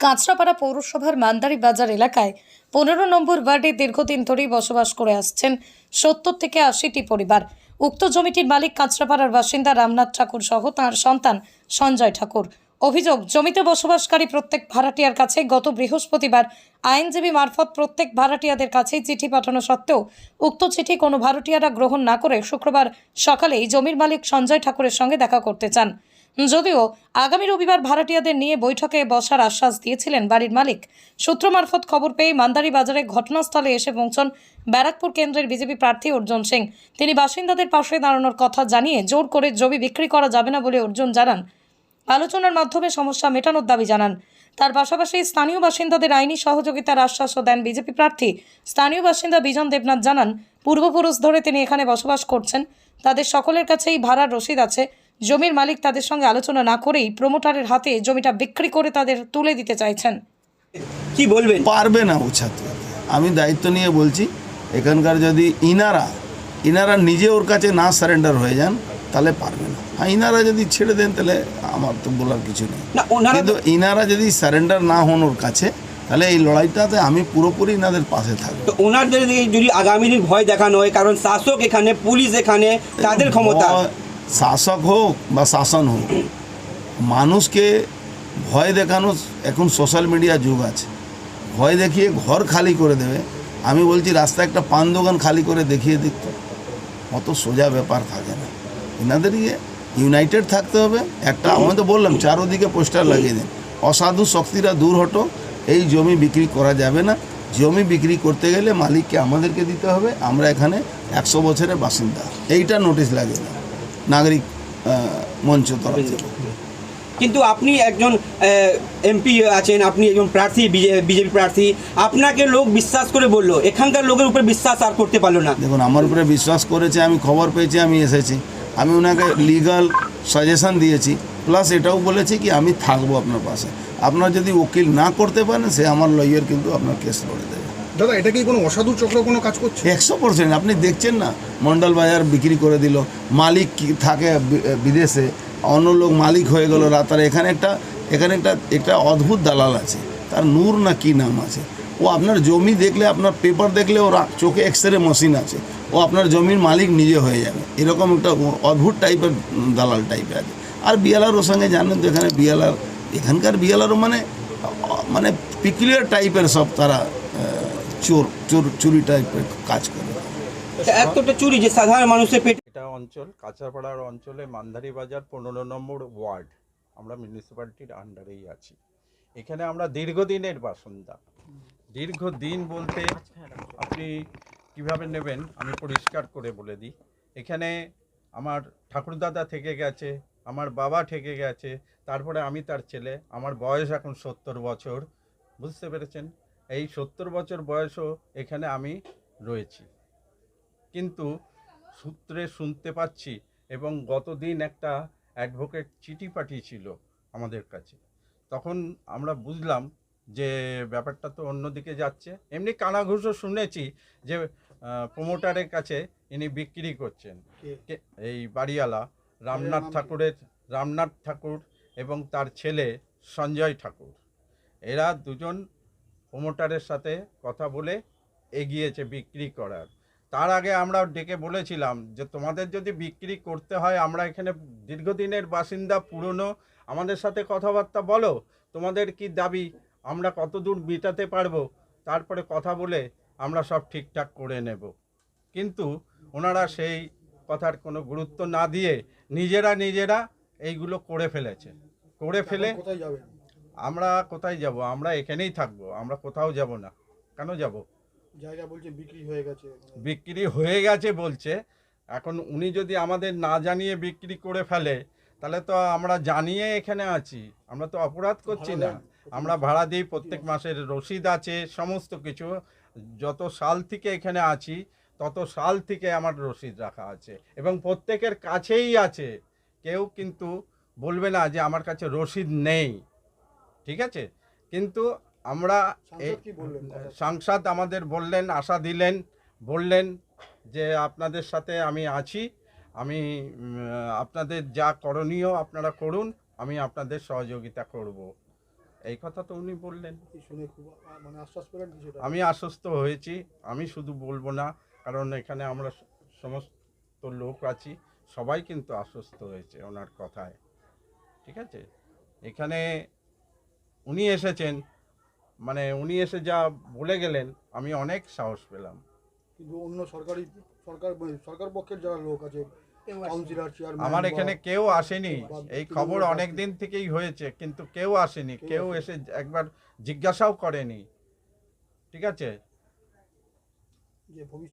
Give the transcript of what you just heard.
কাঁচরাপাড়া পৌরসভার মান্দারি বাজার এলাকায় পনেরো নম্বর ওয়ার্ডে দীর্ঘদিন ধরেই বসবাস করে আসছেন সত্তর থেকে আশিটি পরিবার। উক্ত জমিটির মালিক কাঁচরাপাড়ার বাসিন্দা রামনাথ ঠাকুর সহ তাঁর সন্তান সঞ্জয় ঠাকুর। অভিযোগ, জমিতে বসবাসকারী প্রত্যেক ভাড়াটিয়ার কাছে গত বৃহস্পতিবার আইনজীবী মারফত প্রত্যেক ভাড়াটিয়াদের কাছেই চিঠি পাঠানো সত্ত্বেও উক্ত চিঠি কোনো ভাড়াটিয়ারা গ্রহণ না করে শুক্রবার সকালেই জমির মালিক সঞ্জয় ঠাকুরের সঙ্গে দেখা করতে চান। যদিও আগামী রবিবার ভাড়াটিয়াদের নিয়ে বৈঠকে বসার আশ্বাস দিয়েছিলেন বাড়ির মালিক। সূত্র মারফত খবর পেয়ে মান্দারি বাজারে ঘটনাস্থলে এসে পৌঁছন ব্যারাকপুর কেন্দ্রের বিজেপি প্রার্থী অর্জুন সিং। তিনি বাসিন্দাদের পাশে দাঁড়ানোর কথা জানিয়ে জোর করে জমি বিক্রি করা যাবে না বলে অর্জুন জানান। আলোচনার মাধ্যমে সমস্যা মেটানোর দাবি জানান। তার পাশাপাশি স্থানীয় বাসিন্দাদের আইনি সহযোগিতার আশ্বাসও দেন বিজেপি প্রার্থী। স্থানীয় বাসিন্দা বিজন দেবনাথ জানান, পূর্বপুরুষ ধরে তিনি এখানে বসবাস করছেন। তাদের সকলের কাছেই ভাড়ার রসিদ আছে। জমির মালিক তাদের সঙ্গে আলোচনা না করেই প্রমোটারের হাতে জমিটা বিক্রি করে তাদের তুলে দিতে চাইছেন। কি বলবেন পারবে না উছাতে আমি দায়িত্ব নিয়ে বলছি এখানকার যদি ইনারা ইনারা নিজে ওর কাছে না সারেন্ডার হয়ে যান তাহলে পারবে না। আর ইনারা যদি ছেড়ে দেন তাহলে আমার তো বলার কিছু নেই। না ওনারা কিন্তু ইনারা যদি সারেন্ডার না হন ওর কাছে তাহলে এই লড়াইটাতে আমি পুরোপুরি ইনাদের পাশে থাকব। তো ওনাদের যদি আগামী দিন ভয় দেখানো হয় কারণ শাসক এখানে পুলিশ এখানে তাদের ক্ষমতা। শাসক হোক বা শাসন হোক, মানুষকে ভয় দেখানো এখন সোশ্যাল মিডিয়া যুগ আছে। ভয় দেখিয়ে ঘর খালি করে দেবে। আমি বলছি, রাস্তায় একটা পান দোকান খালি করে দেখিয়ে দিত অত সোজা ব্যাপার থাকে না। এনাদের ইয়ে ইউনাইটেড থাকতে হবে। একটা, আমি তো বললাম, চারোদিকে পোস্টার লাগিয়ে দিন। অসাধু শক্তিরা দূর হটো। এই জমি বিক্রি করা যাবে না। জমি বিক্রি করতে গেলে মালিককে আমাদেরকে দিতে হবে। আমরা এখানে একশো বছরের বাসিন্দা। এইটা নোটিশ লাগিয়ে দেন। নাগরিক মঞ্চ তরফ থেকে। কিন্তু আপনি একজন এমপি আছেন আপনি একজন প্রার্থী বিজেপি প্রার্থী আপনাকে লোক বিশ্বাস করে বলল এখানকার লোকের উপর বিশ্বাস আর করতে পারল না। দেখুন আমার উপরে বিশ্বাস করেছে আমি খবর পেয়েছি আমি এসেছি। আমি ওনাকে লিগাল সাজেশন দিয়েছি প্লাস এটাও বলেছি কি আমি থাকব আপনার পাশে। আপনার যদি উকিল না করতে পারেন সে আমার লয়ার কিন্তু আপনার কেস লড়ে দেবে। দাদা, এটা কি কোনো অসাধু চক্র কোনো কাজ করছে? একশো পার্সেন্ট আপনি দেখছেন না, মন্ডল বাজার বিক্রি করে দিল। মালিক থাকে বিদেশে, অন্য লোক মালিক হয়ে গেল রাতার এখানে একটা এখানে একটা একটা অদ্ভুত দালাল আছে। তার নূর না কি নাম আছে? ও আপনার জমি দেখলে, আপনার পেপার দেখলে ওর চোখে এক্স রে মেশিন আছে। ও আপনার জমির মালিক নিজে হয়ে যাবে। এরকম একটা অদ্ভুত টাইপের দালাল টাইপের আছে। আর বিয়ালার ওর সঙ্গে জানেন তো এখানে বিয়ালার এখানকার বিয়ালারও মানে মানে পিকুলিয়ার টাইপের সব তারা চোর চোর চুরি টাইপের কাজ করে। এতটা চুরি যে সাধারণ মানুষের পেট এটা অঞ্চল কাঁচাপাড়ার অঞ্চলে মান্দারি বাজার পনেরো নম্বর ওয়ার্ড। আমরা মিউনিসিপ্যালিটির আন্ডারেই আছি। এখানে আমরা দীর্ঘদিনের বাসিন্দা। দীর্ঘদিন বলতে আপনি কীভাবে নেবেন আমি পরিষ্কার করে বলে দিই। এখানে আমার ঠাকুরদাদা থেকে গেছে আমার বাবা থেকে গেছে তারপরে আমি তার ছেলে আমার বয়স এখন সত্তর বছর। বুঝতে পেরেছেন? এই সত্তর বছর বয়সও এখানে আমি রয়েছি। কিন্তু সূত্রে শুনতে পাচ্ছি এবং গতদিন একটা অ্যাডভোকেট চিঠি পাঠিয়েছিল আমাদের কাছে। তখন আমরা বুঝলাম যে ব্যাপারটা তো অন্যদিকে যাচ্ছে। এমনি কানাঘুষো শুনেছি যে প্রমোটারের কাছে ইনি বিক্রি করছেন। এই বাড়িওয়ালা রামনাথ। ঠাকুরের রামনাথ ঠাকুর এবং তার ছেলে সঞ্জয় ঠাকুর। এরা দুজন প্রমোটারের সাথে কথা বলে এগিয়েছে বিক্রি করার। তার আগে আমরা ডেকে বলেছিলাম যে তোমাদের যদি বিক্রি করতে হয় আমরা এখানে দীর্ঘদিনের বাসিন্দা পুরনো আমাদের সাথে কথাবার্তা বলো তোমাদের কি দাবি? আমরা কত দূর মেটাতে পারব? তারপরে কথা বলে আমরা সব ঠিকঠাক করে নেব। কিন্তু ওনারা সেই কথার কোনো গুরুত্ব না দিয়ে নিজেরা নিজেরা এইগুলো করে ফেলেছে। করে ফেলে কোথায় যাবে আমরা কোথায় যাব? আমরা এখানেই থাকব। আমরা কোথাও যাব না। কেন যাব? জায়গা বলছে বিক্রি হয়ে গেছে। বিক্রি হয়ে গেছে বলছে। এখন উনি যদি আমাদের না জানিয়ে বিক্রি করে ফেলে তাহলে তো আমরা জানিয়ে এখানে আছি। আমরা তো অপরাধ করছি না। আমরা ভাড়া দিই প্রত্যেক মাসের রসিদ আছে সমস্ত কিছু। যত সাল থেকে এখানে আছি তত সাল থেকে আমার রসিদ রাখা আছে। এবং প্রত্যেকের কাছেই আছে। কেউ কিন্তু বলবে না যে আমার কাছে রসিদ নেই। ঠিক আছে? কিন্তু আমরা সাংসদ আমাদের বললেন আশা দিলেন বললেন যে আপনাদের সাথে আমি আছি। আমি আপনাদের যা করণীয় আপনারা করুন আমি আপনাদের সহযোগিতা করব। এই কথা তো উনি বললেন। মানে আমি আশ্বস্ত হয়েছি। আমি শুধু বলব না কারণ এখানে আমরা সমস্ত লোক আছি। সবাই কিন্তু আশ্বস্ত হয়েছে ওনার কথায়। ঠিক আছে? এখানে উনি এসেছেন মানে উনি এসে যা বলে গেলেন আমি অনেক সাহস পেলাম। কিন্তু অন্য সরকারি সরকার মানে সরকার পক্ষের যারা লোক আছে আমার এখানে কেউ আসেনি এই খবর অনেক দিন থেকেই হয়েছে কিন্তু কেউ আসেনি কেউ এসে একবার জিজ্ঞাসাও করেনি। ঠিক আছে?